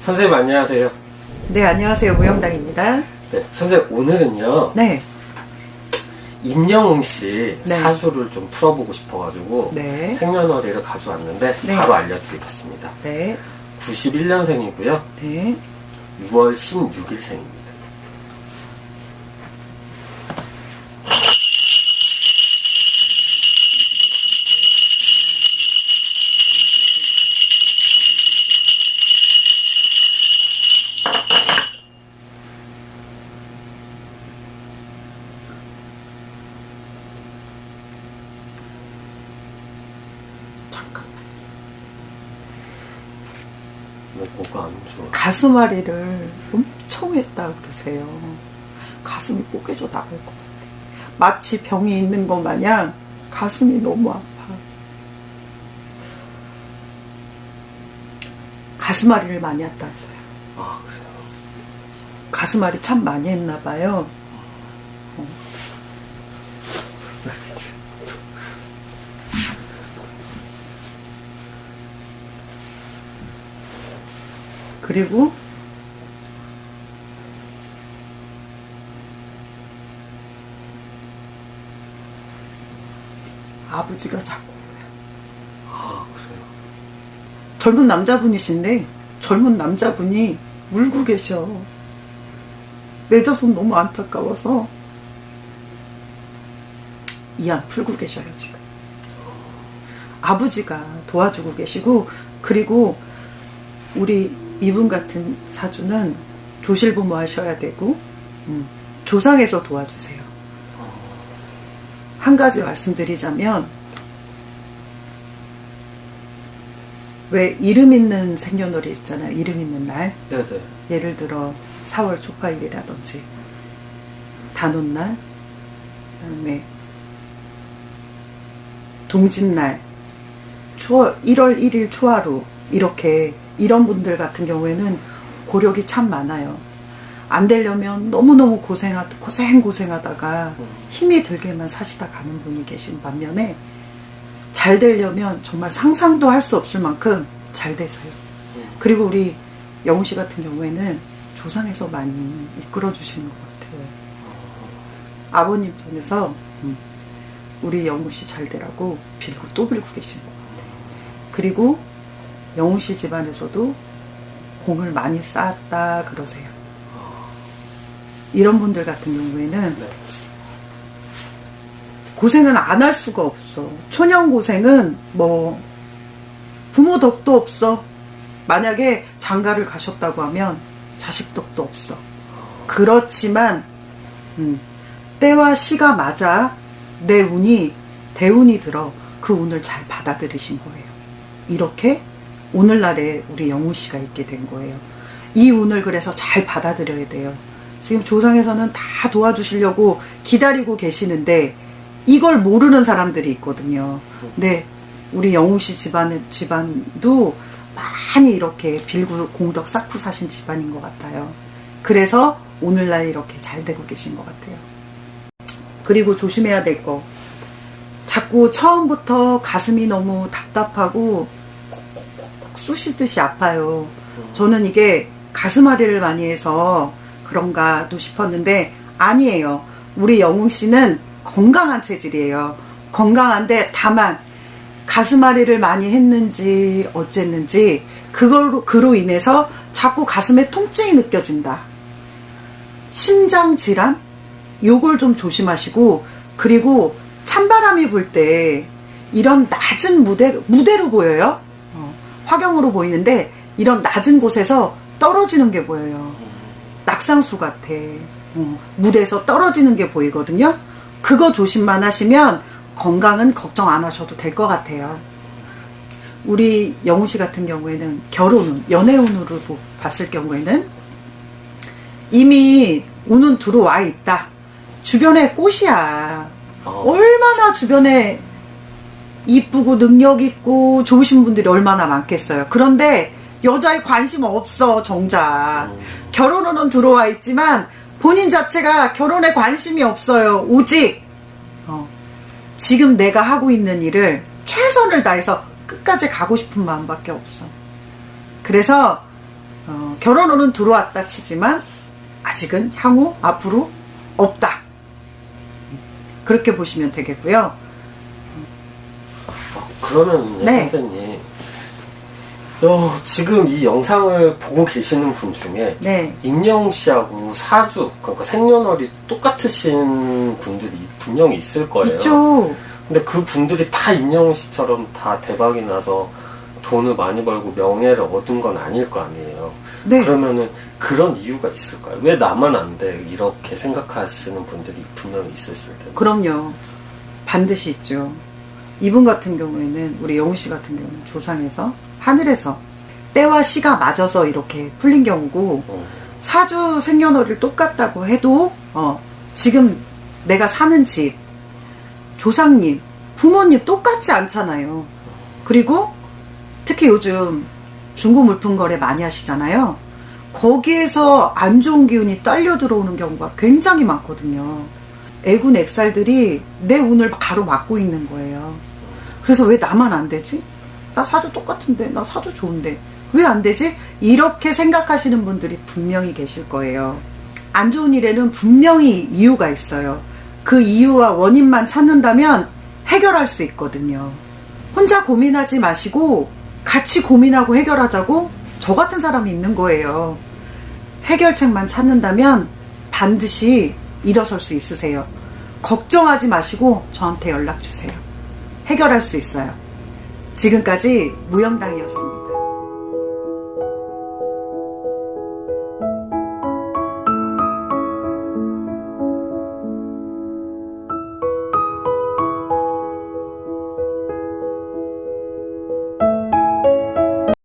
선생님 안녕하세요. 네, 안녕하세요. 무영당입니다. 네, 선생님 오늘은요 네, 임영웅 씨 네. 사주를 좀 풀어보고 싶어가지고 네, 생년월일을 가져왔는데 네. 바로 알려드리겠습니다. 네, 91년생이고요. 네. 6월 16일생입니다. 잠깐만. 왜 뭐가 안 좋아? 가슴앓이를 엄청 했다 그러세요. 가슴이 뽀개져 나갈 것 같아. 마치 병이 있는 것 마냥 가슴이 너무 아파. 가슴앓이를 많이 했다면서요. 아 그래요. 가슴앓이 참 많이 했나 봐요. 그리고 아버지가 자꾸 아 그래요. 젊은 남자분이신데 젊은 남자분이 울고 계셔. 내 자손 너무 안타까워서 이 안 풀고 계셔요 지금. 아버지가 도와주고 계시고 그리고 우리 이분 같은 사주는 조실부모 하셔야 되고 음, 조상에서 도와주세요. 한 가지 말씀드리자면 왜 이름 있는 생년월일 있잖아요. 이름 있는 날. 네네. 예를 들어 4월 초파일이라든지 단오날 그다음에 동짓날 초 1월 1일 초하루 이렇게 이런 분들 같은 경우에는 고력이 참 많아요. 안 되려면 너무너무 고생하, 고생 고생하다가 힘이 들게만 사시다 가는 분이 계신 반면에 잘 되려면 정말 상상도 할 수 없을 만큼 잘 되세요. 그리고 우리 영우 씨 같은 경우에는 조상에서 많이 이끌어 주시는 것 같아요. 아버님 전에서 음, 우리 영우 씨 잘 되라고 빌고 또 빌고 계시는 것 같아요. 그리고 영우 씨 집안에서도 공을 많이 쌓았다 그러세요. 이런 분들 같은 경우에는 네. 고생은 안 할 수가 없어. 초년 고생은 뭐 부모 덕도 없어. 만약에 장가를 가셨다고 하면 자식 덕도 없어. 그렇지만 음, 때와 시가 맞아 내 운이 대운이 들어 그 운을 잘 받아들이신 거예요. 이렇게 오늘날에 우리 영우 씨가 있게 된 거예요. 이 운을 그래서 잘 받아들여야 돼요. 지금 조상에서는 다 도와주시려고 기다리고 계시는데 이걸 모르는 사람들이 있거든요. 근데 우리 영우 씨 집안 집안도 많이 이렇게 빌고 공덕 쌓고 사신 집안인 것 같아요. 그래서 오늘날 이렇게 잘 되고 계신 것 같아요. 그리고 조심해야 될 거. 자꾸 처음부터 가슴이 너무 답답하고 쑤시듯이 아파요. 저는 이게 가슴앓이를 많이 해서 그런가도 싶었는데 아니에요. 우리 영웅 씨는 건강한 체질이에요. 건강한데 다만 가슴앓이를 많이 했는지 어쨌는지 그걸로 그로 인해서 자꾸 가슴에 통증이 느껴진다. 심장 질환 요걸 좀 조심하시고 그리고 찬바람이 불 때 이런 낮은 무대 무대로 보여요. 어, 화경으로 보이는데 이런 낮은 곳에서 떨어지는 게 보여요. 낙상수 같아. 어, 무대에서 떨어지는 게 보이거든요. 그거 조심만 하시면 건강은 걱정 안 하셔도 될 것 같아요. 우리 영우 씨 같은 경우에는 결혼운, 연애운으로 보- 봤을 경우에는 이미 운은 들어와 있다. 주변에 꽃이야. 어. 얼마나 주변에 이쁘고 능력 있고 좋으신 분들이 얼마나 많겠어요. 그런데 여자에 관심 없어 정작 음. 결혼은 들어와 있지만 본인 자체가 결혼에 관심이 없어요. 오직 어, 지금 내가 하고 있는 일을 최선을 다해서 끝까지 가고 싶은 마음밖에 없어. 그래서 어, 결혼운은 들어왔다 치지만 아직은 향후 앞으로 없다. 그렇게 보시면 되겠고요. 아, 그러면요, 네. 선생님. 어, 지금 이 영상을 보고 계시는 분 중에 네, 임영웅 씨하고 사주, 그러니까 생년월이 똑같으신 분들이 분명히 있을 거예요. 있죠. 근데 그 분들이 다 임영웅 씨처럼 다 대박이 나서 돈을 많이 벌고 명예를 얻은 건 아닐 거 아니에요. 네, 그러면은 그런 이유가 있을까요? 왜 나만 안 돼? 이렇게 생각하시는 분들이 분명히 있으실 텐데. 그럼요. 반드시 있죠. 이분 같은 경우에는 우리 영우 씨 같은 경우는 조상에서 하늘에서 때와 시가 맞아서 이렇게 풀린 경우고 어, 사주 생년월일 똑같다고 해도 어, 지금 내가 사는 집 조상님 부모님 똑같지 않잖아요. 그리고 특히 요즘 중고 물품 거래 많이 하시잖아요. 거기에서 안 좋은 기운이 딸려 들어오는 경우가 굉장히 많거든요. 애군 액살들이 내 운을 가로막고 있는 거예요. 그래서 왜 나만 안 되지? 나 사주 똑같은데, 나 사주 좋은데. 왜 안 되지? 이렇게 생각하시는 분들이 분명히 계실 거예요. 안 좋은 일에는 분명히 이유가 있어요. 그 이유와 원인만 찾는다면 해결할 수 있거든요. 혼자 고민하지 마시고 같이 고민하고 해결하자고 저 같은 사람이 있는 거예요. 해결책만 찾는다면 반드시 일어설 수 있으세요. 걱정하지 마시고 저한테 연락 주세요. 해결할 수 있어요. 지금까지 무영당이었습니다.